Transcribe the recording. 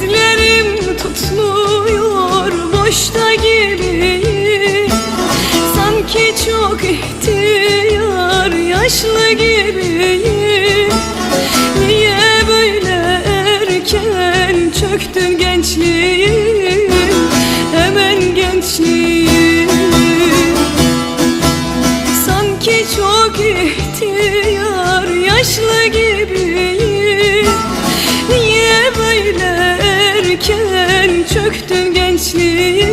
Dizlerim tutmuyor boşta gibi. Sanki çok ihtiyar yaşlı gibiyim Niye böyle erken çöktüm gençliğim? Hemen gençliğim. Sanki çok ihtiyar yaşlı gibi. Çöktü gençliğim